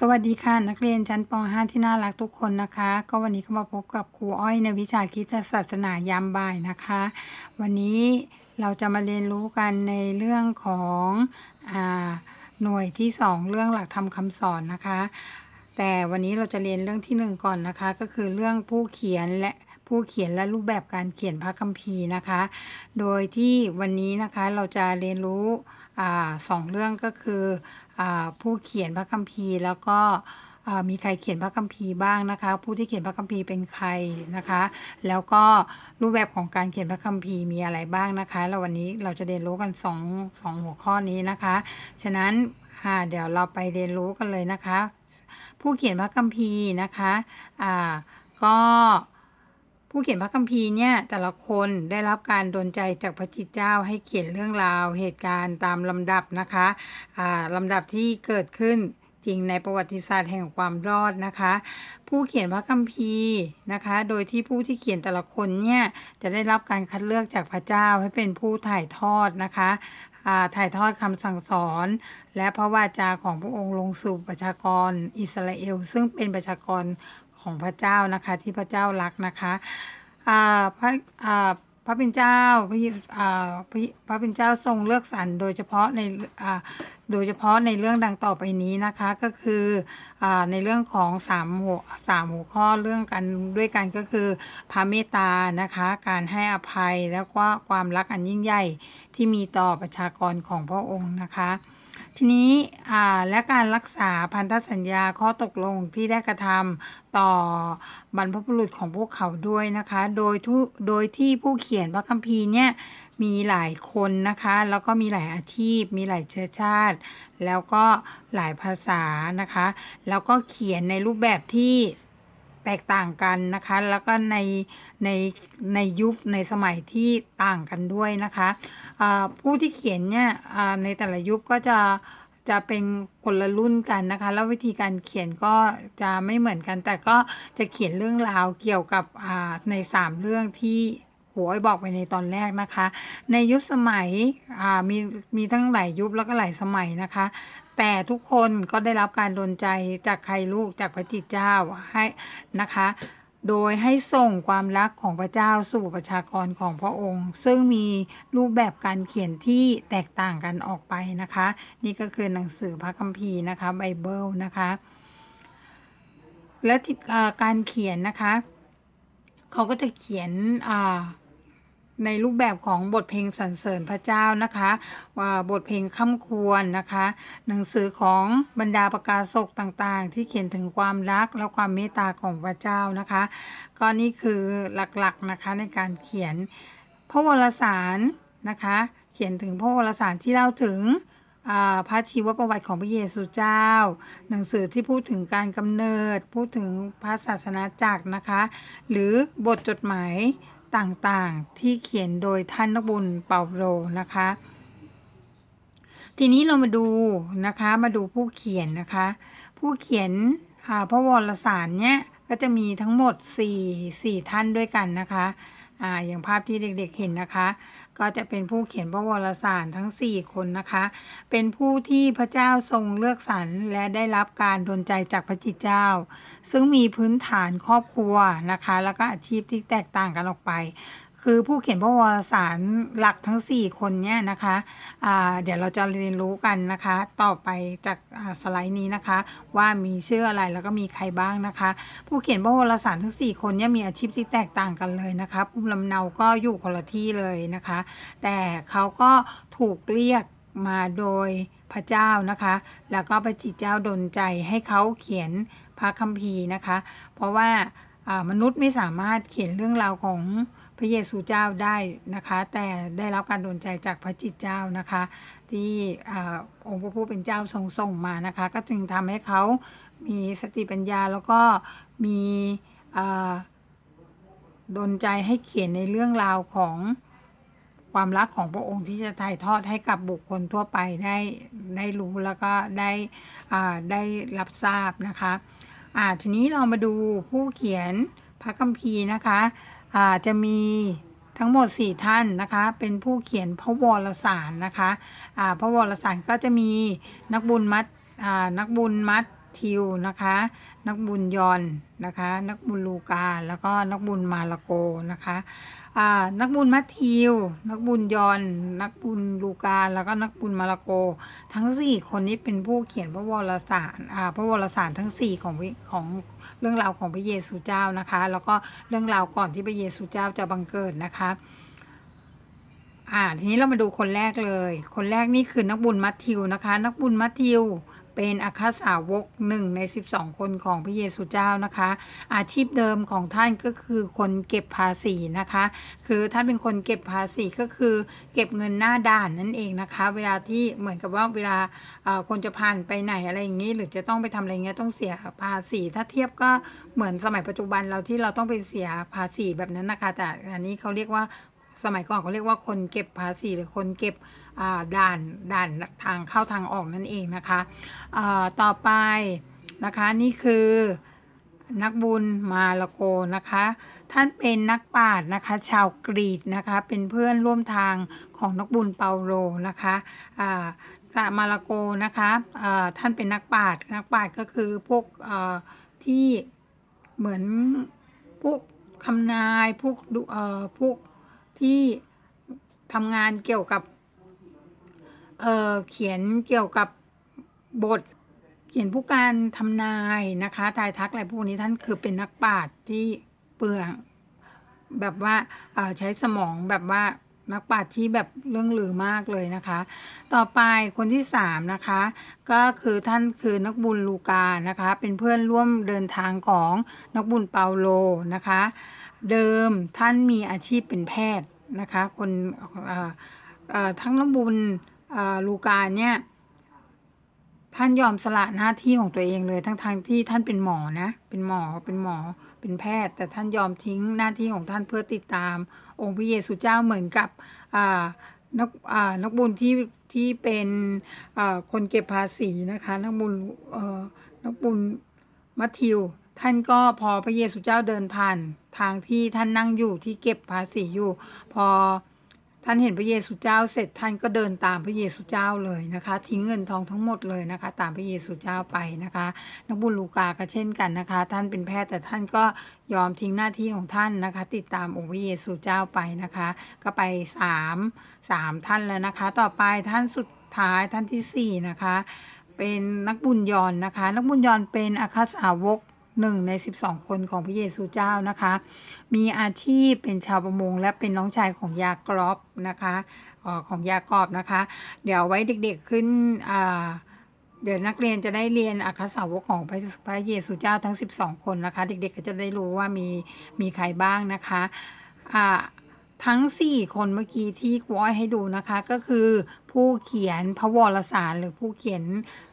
สวัสดีค่ะ นักเรียนชั้นป .5 ที่น่ารักทุกคนนะคะ ก็วันนี้ก็มาพบกับครูอ้อยในวิชาคิดศาสนายามบ่ายนะคะ วันนี้เราจะมาเรียนรู้กันในเรื่องของอาหน่วยที่ 2 เรื่องหลักธรรมคำสอนนะคะ แต่วันนี้เราจะเรียนเรื่องที่ 1 ก่อนนะคะ ก็คือเรื่องผู้เขียนและผู้เขียนและรูปแบบการเขียนพระคัมภีร์นะคะ โดยที่วันนี้นะคะเราจะเรียนรู้ สองเรื่องก็คืออผู้เขียนพระคัมภีร์แล้วก็มีใครเขียนพระคัมภีร์บ้างนะคะ ผู้ที่เขียนพระคัมภีร์เป็นใครนะคะ แล้วก็รูปแบบของการเขียนพระคัมภีร์มีอะไรบ้างนะคะแล้ววันนี้เราจะเรียนรู้กันสองสองหัวข้อนี้นะคะ ฉะนั้นเดี๋ยวเราไปเรียนรู้กันเลยนะคะ ผู้เขียนพระคัมภีร์นะคะก็ ผู้เขียนพระคัมภีร์เนี่ยแต่ละคนได้รับการดลใจจากพระจิตเจ้าให้เขียนเรื่องราวเหตุการณ์ตามลำดับนะคะลำดับที่เกิดขึ้นจริงในประวัติศาสตร์แห่งความรอดนะคะ ผู้เขียนพระคัมภีร์นะคะ โดยที่ผู้ที่เขียนแต่ละคนเนี่ยจะได้รับการคัดเลือกจากพระเจ้าให้เป็นผู้ถ่ายทอดนะคะถ่ายทอดคำสั่งสอน และพระวาจาของพระองค์ลงสู่ประชากรอิสราเอล ซึ่งเป็นประชากร ของพระเจ้านะคะ ที่พระเจ้ารักนะคะพระพระเป็นเจ้าพระพระพระเป็นเจ้าทรงเลือกสรรโดยเฉพาะในโดยเฉพาะในเรื่องดังต่อไปนี้นะคะก็คืออในเรื่องของสามหัวสามหัวข้อเรื่องกันด้วยกันก็คือพระเมตตานะคะการให้อภัยแล้วก็ความรักอันยิ่งใหญ่ที่มีต่อประชากรของพระองค์นะคะ ทีนี้และการรักษาพันธสัญญาข้อตกลงที่ได้กระทำต่อบรรพบุรุษของพวกเขาด้วยนะคะ โดยทุโดยที่ผู้เขียนพระคัมภีร์เนี่ยมีหลายคนนะคะ แล้วก็มีหลายอาชีพ มีหลายเชื้อชาติ แล้วก็หลายภาษานะคะ แล้วก็เขียนในรูปแบบที่ แตกต่างกันนะคะ แล้วก็ในในในยุคในสมัยที่ต่างกันด้วยนะคะผู้ที่เขียนเนี่ยในแต่ละยุคก็จะจะเป็นคนละรุ่นกันนะคะ แล้ววิธีการเขียนก็จะไม่เหมือนกัน แต่ก็จะเขียนเรื่องราวเกี่ยวกับในสามเรื่องที่ หัวไอ้บอกไปในตอนแรกนะคะ ในยุคสมัยมีมีทั้งหลายยุคแล้วก็หลายสมัยนะคะ แต่ทุกคนก็ได้รับการดลใจจากใครลูกจากพระจิตเจ้าให้นะคะโดยให้ส่งความรักของพระเจ้าสู่ประชากรของพระองค์ ซึ่งมีรูปแบบการเขียนที่แตกต่างกันออกไปนะคะ นี่ก็คือหนังสือพระคัมภีร์นะคะไบเบิลนะคะ และการเขียนนะคะ เขาก็จะเขียนอ่า ในรูปแบบของบทเพลงสรรเสริญพระเจ้านะคะว่าบทเพลงค่ำควรนะคะ หนังสือของบรรดาประกาศกต่างๆ ที่เขียนถึงความรักและความเมตตาของพระเจ้านะคะ ก็นี่คือหลักๆนะคะในการเขียนพระวรสารนะคะ เขียนถึงพระวรสารที่เล่าถึงพระชีวประวัติของพระเยซูเจ้า หนังสือที่พูดถึงการกำเนิด พูดถึงพระศาสนาจักรนะคะ หรือบทจดหมาย ต่างๆ ที่เขียนโดยท่านนักบุญเปาโลนะคะ ทีนี้เรามาดูนะคะมาดูผู้เขียนนะคะ ผู้เขียนอ่าพระวรสารเนี่ยก็จะมีทั้งหมด4 4ท่านด้วยกันนะคะอ่าอย่างภาพที่เด็กๆเห็นนะคะ ก็จะเป็นผู้เขียนพระวรสารทั้ง 4 คนนะคะ เป็นผู้ที่พระเจ้าทรงเลือกสรรและได้รับการดลใจจากพระจิตเจ้า ซึ่งมีพื้นฐานครอบครัวนะคะ แล้วก็อาชีพที่แตกต่างกันออกไป คือผู้เขียนพระวรสารหลักทั้ง 4 คนเนี่ยนะคะอ่าเดี๋ยวเราจะเรียนรู้กันนะคะ ต่อไปจากสไลด์นี้นะคะ ว่ามีชื่ออะไรแล้วก็มีใครบ้างนะคะ ผู้เขียนพระวรสารทั้ง 4 คนเนี่ยมีอาชีพที่แตกต่างกันเลยนะคะภูมิลำเนาก็อยู่คนละที่เลยนะคะ แต่เขาก็ถูกเรียกมาโดยพระเจ้านะคะ แล้วก็พระจิตเจ้าดลใจให้เขาเขียนพระคัมภีร์นะคะ เพราะว่ามนุษย์ไม่สามารถเขียนเรื่องราวของ พระเยซูเจ้าได้นะคะ แต่ได้รับการดลใจจากพระจิตเจ้านะคะ ที่อองค์พระผู้เป็นเจ้าทรงส่งมานะคะ ก็จึงทำให้เขามีสติปัญญาแล้วก็มีอ่าดลใจให้เขียนในเรื่องราวของความรักของพระองค์ที่จะถ่ายทอดให้กับบุคคลทั่วไปได้ได้รู้แล้วก็ได้ได้รับทราบนะคะอ่าทีนี้เรามาดูผู้เขียน พระคัมภีร์นะคะอาจะมีทั้งหมด 4 ท่านนะคะ เป็นผู้เขียนพระวรสารนะคะอาพระวรสารก็จะมีนักบุญมัดนักบุญมัดธิวนะคะ นักบุญยอนนะคะ นักบุญลูกา แล้วก็นักบุญมารโกนะคะนักบุญมัทธิว นักบุญยอน นักบุญลูกา แล้วก็นักบุญมารโก ทั้งสี่คนนี้เป็นผู้เขียนพระวรสารพระวรสารทั้งสี่ของของ เรื่องราวของพระเยซูเจ้านะคะ แล้วก็เรื่องราวก่อนที่พระเยซูเจ้าจะบังเกิดนะคะอ่าทีนี้เรามาดูคนแรกเลย คนแรกนี่คือนักบุญมัทธิวนะคะ นักบุญมัทธิว เป็นอัครสาวกหนึ่งใน 12 คนของพระเยซูเจ้านะคะ อาชีพเดิมของท่านก็คือคนเก็บภาษีนะคะ คือท่านเป็นคนเก็บภาษีก็คือเก็บเงินหน้าด่านนั่นเองนะคะ เวลาที่เหมือนกับว่าเวลาคนจะผ่านไปไหนอะไรอย่างนี้ หรือจะต้องไปทำอะไรเงี้ยต้องเสียภาษี ถ้าเทียบก็เหมือนสมัยปัจจุบันเราที่เราต้องไปเสียภาษีแบบนั้นนะคะแต่อันนี้เขาเรียกว่า สมัยก่อนเขาเรียกว่าคนเก็บภาษีหรือคนเก็บด่านด่านทางเข้าทางออกนั่นเองนะคะต่อไปนะคะนี่คือนักบุญมาละโกนะคะ ท่านเป็นนักปราชญ์นะคะ ชาวกรีกนะคะ เป็นเพื่อนร่วมทางของนักบุญเปาโลนะคะอ่ามาละโกนะคะท่านเป็นนักปราชญ์นักปราชญ์ก็คือพวกที่เหมือนพวกคำนายพวกพวก ที่ทำงานเกี่ยวกับเเขียนเกี่ยวกับบท เขียนผู้การทำนายนะคะทายทักอะไรพวกนี้ท่านคือเป็นนักปราชญ์ที่เปลืองแบบว่าใช้สมองแบบว่านักปราชญ์ที่แบบเรื่องลือมากเลยนะคะ ต่อไปคนที่สามนะคะก็คือท่านคือนักบุญลูกานะคะ เป็นเพื่อนร่วมเดินทางของนักบุญเปาโลนะคะ เดิมท่านมีอาชีพเป็นแพทย์นะคะคนทั้งนักบุญลูกาเนี่ยท่านยอมสละหน้าที่ของตัวเองเลยทั้งทางๆที่ท่านเป็นหมอนะเป็นหมอเป็นหมอเป็นแพทย์ แต่ท่านยอมทิ้งหน้าที่ของท่านเพื่อติดตาม องค์พระเยซูเจ้าเหมือนกับนักนักบุญที่ที่เป็นคนเก็บภาษีนะคะนักบุญนักบุญมัทธิว ท่านก็พอพระเยซูเจ้าเดินผ่าน ทางที่ท่านนั่งอยู่ที่เก็บภาษีอยู่ พอท่านเห็นพระเยซูเจ้าเสร็จท่านก็เดินตามพระเยซูเจ้าเลยนะคะ ทิ้งเงินทองทั้งหมดเลยนะคะ ตามพระเยซูเจ้าไปนะคะ นักบุญลูกาก็เช่นกันนะคะ ท่านเป็นแพทย์แต่ท่านก็ยอมทิ้งหน้าที่ของท่านนะคะ ติดตามองค์พระเยซูเจ้าไปนะคะ ก็ไปสามสามท่านแล้วนะคะ ต่อไปท่านสุดท้ายท่านที่สี่นะคะ เป็นนักบุญยอนนะคะ นักบุญยอนเป็นอาคาสาวก หนึ่งใน 12 คนของพระเยซูเจ้านะคะ มีอาชีพเป็นชาวประมงและเป็นน้องชายของยากรอบนะคะออของยากรอบนะคะ เดี๋ยวไว้เด็กๆขึ้นอ่าเดี๋ยวนักเรียนจะได้เรียนอาคาสาวกของพระพระเยซูเจ้าทั้ง 12 คนนะคะ เด็กๆก็จะได้รู้ว่ามีมีใครบ้างนะคะอ่า ทั้ง 4 คนเมื่อกี้ที่ครูอ้อยให้ดูนะคะก็คือผู้เขียนพระวรสารหรือผู้เขียน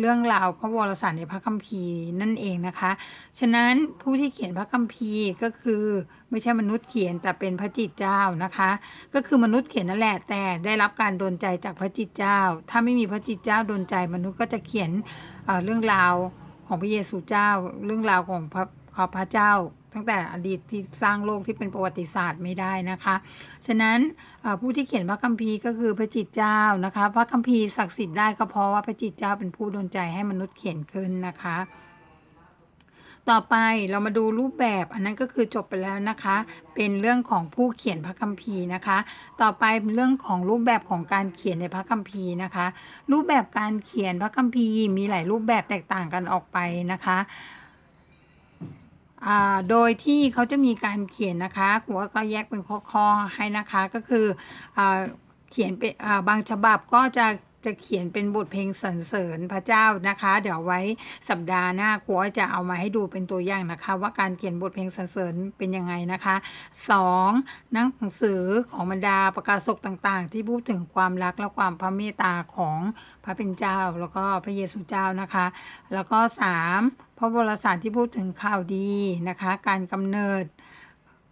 เรื่องราวพระวรสารในพระคัมภีร์นั่นเองนะคะ ฉะนั้นผู้ที่เขียนพระคัมภีร์ก็คือไม่ใช่มนุษย์เขียนแต่เป็นพระจิตเจ้านะคะ ก็คือมนุษย์เขียนนั่นแหละแต่ได้รับการดลใจจากพระจิตเจ้า ถ้าไม่มีพระจิตเจ้าดลใจ มนุษย์ก็จะเขียนเเรื่องราวของพระเยซูเจ้า เรื่องราวของพระของพระเจ้า ตั้งแต่อดีตที่สร้างโลกที่เป็นประวัติศาสตร์ไม่ได้นะคะ ฉะนั้นผู้ที่เขียนพระคัมภีร์ก็คือพระจิตเจ้านะคะ พระคัมภีร์ศักดิ์สิทธิ์ได้ก็เพราะว่าพระจิตเจ้าเป็นผู้ดลใจให้มนุษย์เขียนขึ้นนะคะ ต่อไปเรามาดูรูปแบบอันนั้นก็คือจบไปแล้วนะคะ เป็นเรื่องของผู้เขียนพระคัมภีร์นะคะ ต่อไปเป็นเรื่องของรูปแบบของการเขียนในพระคัมภีร์นะคะ รูปแบบการเขียนพระคัมภีร์มีหลายรูปแบบแตกต่างกันออกไปนะคะ โดยที่เขาจะมีการเขียนนะคะหัวก็แยกเป็นข้อๆให้นะคะก็คืออเขียนเป็นบางฉบับก็จะ จะเขียนเป็นบทเพลงสรรเสริญพระเจ้านะคะ เดี๋ยวไว้สัปดาห์หน้าครูอ้อยจะเอามาให้ดูเป็นตัวอย่างนะคะ ว่าการเขียนบทเพลงสรรเสริญเป็นยังไงนะคะสองหนังสือของบรรดาประกาศกต่างๆ ที่พูดถึงความรักและความพระเมตตาของพระเป็นเจ้า แล้วก็พระเยซูเจ้านะคะ แล้วก็สามพระวรสารที่พูดถึงข่าวดีนะคะ การกำเนิด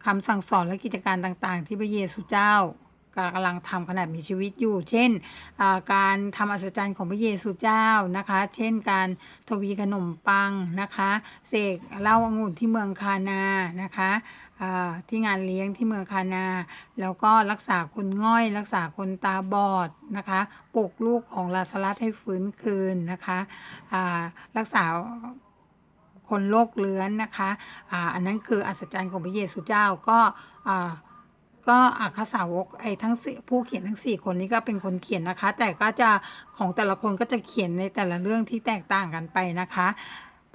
คำสั่งสอนและกิจการต่างๆ ที่พระเยซูเจ้า กำลังทำขณะมีชีวิตอยู่ เช่นการทำอัศจรรย์ของพระเยซูเจ้านะคะ เช่นการทวีขนมปังนะคะเสกเหล้าองุ่นที่เมืองคานานะคะที่งานเลี้ยงที่เมืองคานา แล้วก็รักษาคนง่อย รักษาคนตาบอดนะคะปลุกลูกของลาซารัสให้ฟื้นคืนนะคะรักษาคนโลกเลื้อนนะคะอันนั้นคืออัศจรรย์ของพระเยซูเจ้าก็ ก็อัครสาวกไอ้ทั้งสี่ผู้เขียนทั้ง 4 คนนี้ก็เป็นคนเขียนนะคะ แต่ก็จะของแต่ละคนก็จะเขียนในแต่ละเรื่องที่แตกต่างกันไปนะคะ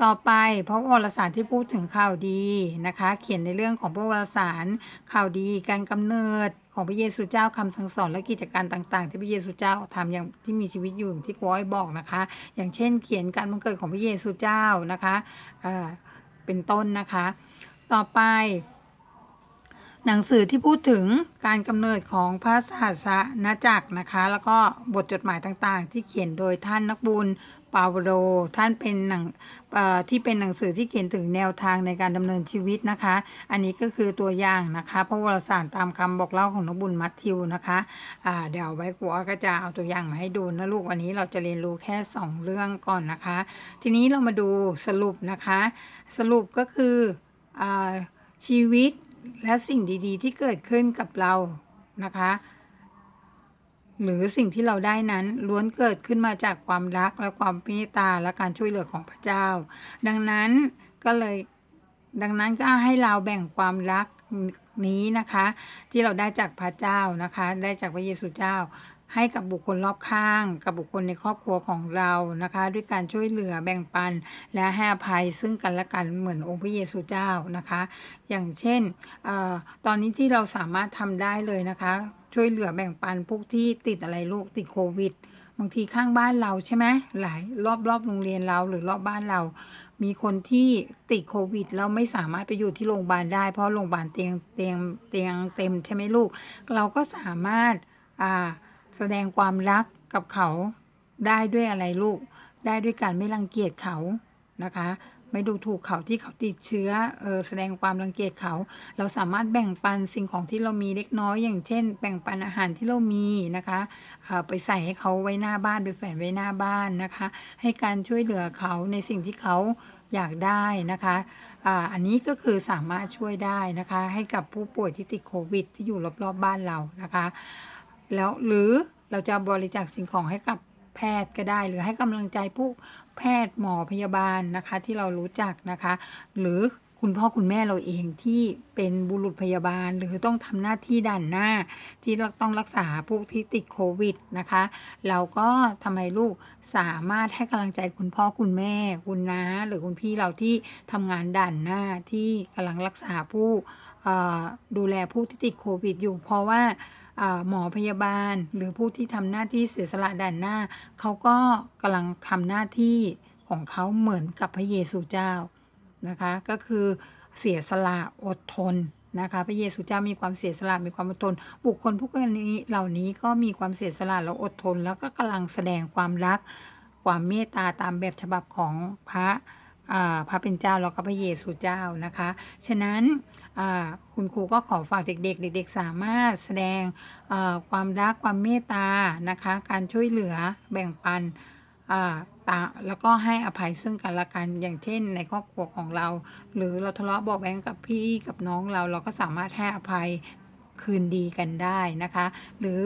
ต่อไปพระวรสารที่พูดถึงข่าวดีนะคะ เขียนในเรื่องของพระวรสารข่าวดีการกำเนิดของพระเยซูเจ้าคำสั่งสอนและกิจการต่าง ๆ ที่พระเยซูเจ้าทำอย่างที่มีชีวิตอยู่ที่ครูอ้อยบอกนะคะ อย่างเช่น เขียนการบังเกิดของพระเยซูเจ้านะคะเเป็นต้นนะคะ ต่อไป หนังสือที่พูดถึงการกำเนิดของพระศาสนจักรนะคะ แล้วก็บทจดหมายต่างๆ ที่เขียนโดยท่านนักบุญปาโวโลท่านเป็นหนังที่เป็นหนังสือที่เขียนถึงแนวทางในการดำเนินชีวิตนะคะ อันนี้ก็คือตัวอย่างนะคะพระวรสารตามคำบอกเล่าของนักบุญมัทธิวนะคะเดี๋ยวไว้กัวก็จะเอาตัวอย่างมาให้ดูนะลูกวันนี้เราจะเรียนรู้แค่ 2 เรื่องก่อนนะคะ ทีนี้เรามาดูสรุปนะคะ สรุปก็คืออชีวิต และสิ่งดีๆ ที่เกิดขึ้นกับเรานะคะ หรือสิ่งที่เราได้นั้นล้วนเกิดขึ้นมาจากความรักและความเมตตาและการช่วยเหลือของพระเจ้า ดังนั้นก็เลยดังนั้นก็ให้เราแบ่งความรักนี้นะคะ ที่เราได้จากพระเจ้านะคะ ได้จากพระเยซูเจ้า ให้กับบุคคลรอบข้าง กับบุคคลในครอบครัวของเรานะคะ ด้วยการช่วยเหลือแบ่งปัน และให้อภัยซึ่งกันและกันเหมือนองค์พระเยซูเจ้านะคะ อย่างเช่นออตอนนี้ที่เราสามารถทำได้เลยนะคะ ช่วยเหลือแบ่งปันพวกที่ติดอะไรลูกติดโควิดบางทีข้างบ้านเราใช่ไหมหลายรอบรอบโรงเรียนเราหรือรอบบ้านเรา มีคนที่ติดโควิดแล้วไม่สามารถไปอยู่ที่โรงพยาบาลได้ เพราะโรงพยาบาลเตียงเตียงเตียงเต็มใช่ไหมลูก เราก็สามารถอ่า แสดงความรักกับเขาได้ด้วยอะไรลูก ได้ด้วยการไม่รังเกียจเขานะคะ ไม่ดูถูกเขาที่เขาติดเชื้อเออแสดงความรังเกียจเขา เราสามารถแบ่งปันสิ่งของที่เรามีเล็กน้อยอย่างเช่น แบ่งปันอาหารที่เรามีนะคะไปใส่ให้เขาไว้หน้าบ้านไปแฝนไว้หน้าบ้านนะคะ ให้การช่วยเหลือเขาในสิ่งที่เขาอยากได้นะคะอ,อันนี้ก็คือสามารถช่วยได้นะคะ ให้กับผู้ป่วยที่ติดโควิดที่อยู่รอบๆบบ้านเรานะคะ แล้วหรือเราจะบริจาคสิ่งของให้กับแพทย์ก็ได้ หรือให้กำลังใจผู้แพทย์หมอพยาบาลนะคะ ที่เรารู้จักนะคะ หรือคุณพ่อคุณแม่เราเองที่เป็นบุรุษพยาบาล หรือต้องทำหน้าที่ด่านหน้า ที่ต้องรักษาพวกที่ติดโควิดนะคะ เราก็ทำไมลูกสามารถให้กำลังใจคุณพ่อคุณแม่ คุณน้าหรือคุณพี่เราที่ทำงานด่านหน้าที่กำลังรักษาผู้ดูแลผู้ที่ติดโควิดอยู่ เพราะว่า หมอพยาบาล หรือผู้ที่ทำหน้าที่เสียสละด่านหน้า เขาก็กำลังทำหน้าที่ของเขาเหมือนกับพระเยซูเจ้านะคะ ก็คือเสียสละอดทนนะคะพระเยซูเจ้ามีความเสียสละมีความอดทน บุคคลพวกนี้เหล่านี้ก็มีความเสียสละและอดทน แล้วก็กำลังแสดงความรัก ความเมตตาตามแบบฉบับของพระพระเป็นเจ้าแล้วก็พระเยซูเจ้านะคะ ฉะนั้น คุณครูก็ขอฝากเด็กๆ เด็ก ๆ สามารถแสดงความรักความเมตตานะคะ การช่วยเหลือแบ่งปันตาแล้วก็ให้อภัยซึ่งกันและกันอย่างเช่นในครอบครัวของเรา หรือเราทะเลาะบาะแว้งกับพี่กับน้องเราเราก็สามารถให้อภัยคืนดีกันได้นะคะ หรือ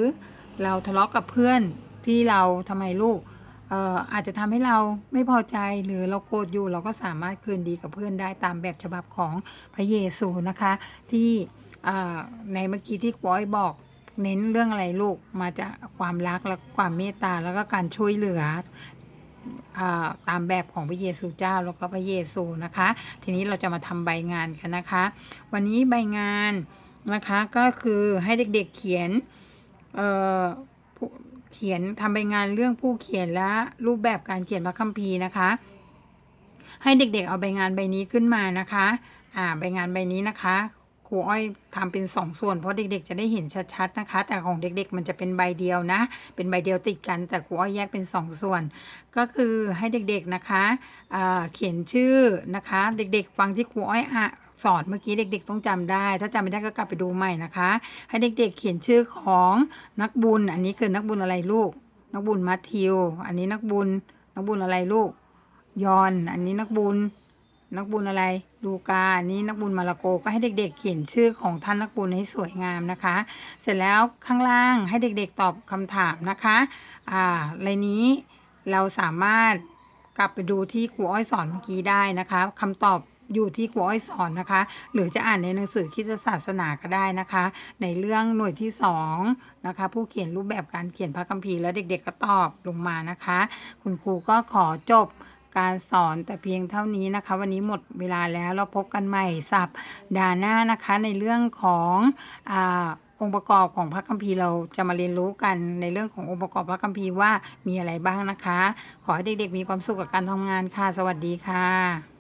เราทะเลาะกับเพื่อนที่เราทำไมลูก อาจจะทำให้เราไม่พอใจหรือเราโกรธอยู่เราก็สามารถคืนดีกับเพื่อนได้ตามแบบฉบับของพระเยซูนะคะ ที่ในเมื่อกี้ที่ก้อยบอกเน้นเรื่องอะไรลูกมาจากความรักและความเมตตาแล้วก็การช่วยเหลืออตามแบบของพระเยซูเจ้าแล้วก็พระเยซูนะคะ ทีนี้เราจะมาทำใบงานกันนะคะ วันนี้ใบงานนะคะก็คือให้เด็กๆเขียน เขียนทำใบงานเรื่องผู้เขียนและรูปแบบการเขียนพระคัมภีร์นะคะ ให้เด็กๆเอาใบงานใบนี้ขึ้นมานะคะ อ่าใบงานใบนี้นะคะ ครูอ้อยทำเป็นสองส่วนเพราะเด็กๆ จะได้เห็นชัดๆนะคะ แต่ของเด็กๆ มันจะเป็นใบเดียวนะ เป็นใบเดียวติดกัน แต่ครูอ้อยแยกเป็นสองส่วน ก็คือให้เด็กๆนะคะอ่าเขียนชื่อนะคะ เด็กๆ ฟังที่ครูอ้อยอะสอนเมื่อกี้เด็ก ๆ ต้องจำได้ ถ้าจำไม่ได้ก็กลับไปดูใหม่นะคะ ให้เด็กๆ เขียนชื่อของนักบุญ อันนี้คือนักบุญอะไรลูก นักบุญมัทธิว อันนี้นักบุญนักบุญอะไรลูก ยอน อันนี้นักบุญ นักบุญอะไรลูกานี้นักบุญมาระโกก็ให้เด็กๆ เขียนชื่อของท่านนักบุญให้สวยงามนะคะ เสร็จแล้วข้างล่างให้เด็กๆตอบคำถามนะคะอ่าในนี้เราสามารถกลับไปดูที่ครูอ้อยสอนเมื่อกี้ได้นะคะคำตอบอยู่ที่ครูอ้อยสอนนะคะ หรือจะอ่านในหนังสือคิดศาสนาก็ได้นะคะ ในเรื่องหน่วยที่สองนะคะผู้เขียนรูปแบบการเขียนพระคัมภีร์แล้วเด็กๆก็ตอบลงมานะคะ คุณครูก็ขอจบ การสอนแต่เพียงเท่านี้นะคะ วันนี้หมดเวลาแล้วเราพบกันใหม่สัปดาห์หน้านะคะในเรื่องของอ่าองค์ประกอบของพระคัมภีร์เราจะมาเรียนรู้กันในเรื่องขององค์ประกอบพระคัมภีร์ว่ามีอะไรบ้างนะคะ ขอให้เด็กๆมีความสุขกับการทำงานค่ะ สวัสดีค่ะ